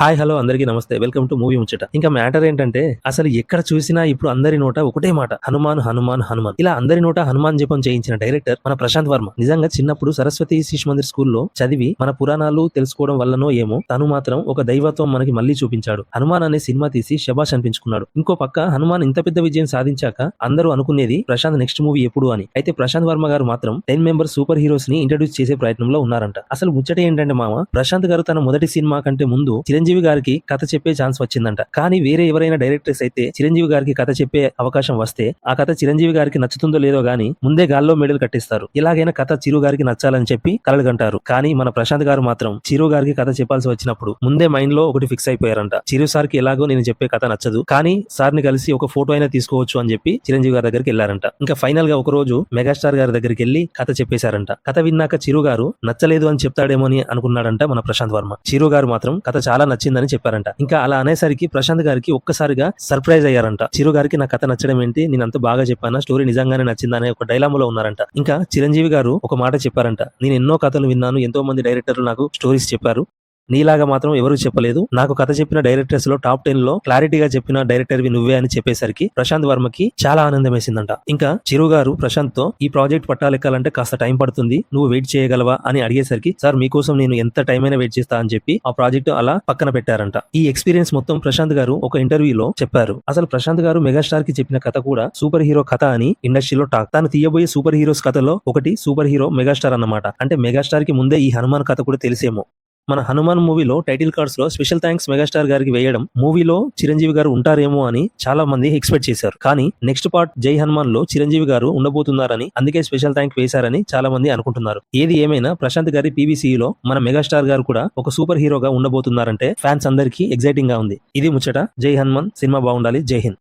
Hi hello అందరికీ నమస్తే. Welcome to movie ముచ్చట. ఇంకా మ్యాటర్ ఏంటంటే అసలు ఎక్కడ చూసినా ఇప్పుడు అందరి నోట ఒకటే మాట. హనుమాన్ హనుమాన్ హనుమాన్. ఇలా అందరి నోట హనుమాన్ జపం చేయించిన డైరెక్టర్ మన ప్రశాంత్ వర్మ. నిజంగా చిన్నప్పుడు సరస్వతి శిశు మందిర్ స్కూల్లో చదివి మన పురాణాలు తెలుసుకోవడం వల్లనో ఏమో తను మాత్రం ఒక దైవత్వం మనకి మళ్ళీ చూపించాడు. హనుమాన్ అనే సినిమా తీసి శబాష్ అనిపించుకున్నాడు. ఇంకో పక్క హనుమాన్ ఇంత పెద్ద విజయం సాధించాక అందరూ అనుకునేది ప్రశాంత్ నెక్స్ట్ మూవీ ఎప్పుడు అని. అయితే ప్రశాంత్ వర్మ గారు మాత్రం టెన్ మెంబర్ సూపర్ హీరోస్ని ఇంట్రడ్యూస్ చేసే ప్రయత్నంలో ఉన్నారంట. అసలు ముచ్చట ఏంటంటే మామ ప్రశాంత్ గారు తన మొదటి సినిమా కంటే ముందు చిరంజీవి చిరంజీవి గారికి కథ చెప్పే ఛాన్స్ వచ్చిందంట. కానీ వేరే ఎవరైనా డైరెక్టర్స్ అయితే చిరంజీవి గారికి కథ చెప్పే అవకాశం వస్తే ఆ కథ చిరంజీవి గారికి నచ్చుతుందో లేదో గానీ ముందే గాల్లో మెడల్ కట్టిస్తారు. ఇలాగైనా కథ చిరు గారికి నచ్చాలని చెప్పి కలలుగంటారు. కానీ మన ప్రశాంత్ గారు మాత్రం చిరు గారికి కథ చెప్పాల్సి వచ్చినప్పుడు ముందే మైండ్లో ఒకటి ఫిక్స్ అయిపోయారంట. చిరు సార్కి ఎలాగో నేను చెప్పే కథ నచ్చదు. కానీ సార్ని కలిసి ఒక ఫోటో అయినా తీసుకోవచ్చు అని చెప్పి చిరంజీవి గారి దగ్గరికి వెళ్ళారంట ఇంకా ఫైనల్గా ఒక రోజు మెగాస్టార్ గారి దగ్గరికి వెళ్ళి కథ చెప్పేశారంట. కథ విన్నాక చిరు గారు నచ్చలేదు అని చెప్తాడేమో అని అనుకున్నాడంట మన ప్రశాంత్ వర్మ. చిరు గారు మాత్రం కథ చాలా నచ్చిందని చెప్పారంట. ఇంకా అలా అనేసరికి ప్రశాంత్ గారికి ఒక్కసారిగా సర్ప్రైజ్ అయ్యారంట. చిరు గారికి నా కథ నచ్చడం ఏంటి? నేను అంత బాగా చెప్పానా? స్టోరీ నిజంగానే నచ్చిందనే ఒక డైలాములో ఉన్నారంట. ఇంకా చిరంజీవి గారు ఒక మాట చెప్పారంట. నేను ఎన్నో కథలు విన్నాను. ఎంతో మంది డైరెక్టర్లు నాకు స్టోరీస్ చెప్పారు. నీలాగా మాత్రం ఎవరు చెప్పలేదు. నాకు కథ చెప్పిన డైరెక్టర్స్లో టాప్ టెన్లో క్లారిటీగా చెప్పిన డైరెక్టర్ వి నువ్వే అని చెప్పేసరికి ప్రశాంత్ వర్మకి చాలా ఆనందం వేసిందంట ఇంకా చిరు గారు ప్రశాంత్తో ఈ ప్రాజెక్ట్ పట్టాలెక్కాలంటే కాస్త టైం పడుతుంది. నువ్వు వెయిట్ చేయగలవా అని అడిగేసరికి సార్ మీకోసం నేను ఎంత టైం అయినా వెయిట్ చేస్తా అని చెప్పి ఆ ప్రాజెక్ట్ అలా పక్కన పెట్టారంట. ఈ ఎక్స్పీరియన్స్ మొత్తం ప్రశాంత్ గారు ఒక ఇంటర్వ్యూలో చెప్పారు. అసలు ప్రశాంత్ గారు మెగాస్టార్కి చెప్పిన కథ కూడా సూపర్ హీరో కథ అని ఇండస్ట్రీలో టాక్. తాను తీయబోయే సూపర్ హీరోస్ కథలో ఒకటి సూపర్ హీరో మెగాస్టార్ అన్నమాట. అంటే మెగాస్టార్కి ముందే ఈ హనుమాన్ కథ కూడా తెలిసేమో. మన హనుమాన్ మూవీలో టైటిల్ కార్డ్స్లో స్పెషల్ థ్యాంక్స్ మెగాస్టార్ గారికి వేయడం మూవీలో చిరంజీవి గారు ఉంటారేమో అని చాలా మంది ఎక్స్పెక్ట్ చేశారు. కానీ నెక్స్ట్ పార్ట్ జై హనుమాన్లో చిరంజీవి గారు ఉండబోతున్నారని అందుకే స్పెషల్ థ్యాంక్ వేశారని చాలా మంది అనుకుంటున్నారు. ఏది ఏమైనా ప్రశాంత్ గారి పీవీసీ లో మన మెగాస్టార్ గారు కూడా ఒక సూపర్ హీరోగా ఉండబోతున్నారంటే ఫ్యాన్స్ అందరికీ ఎగ్జైటింగ్గా ఉంది. ఇది ముచ్చట జై హనుమాన్ సినిమా బాగుండాలి జై హింద్.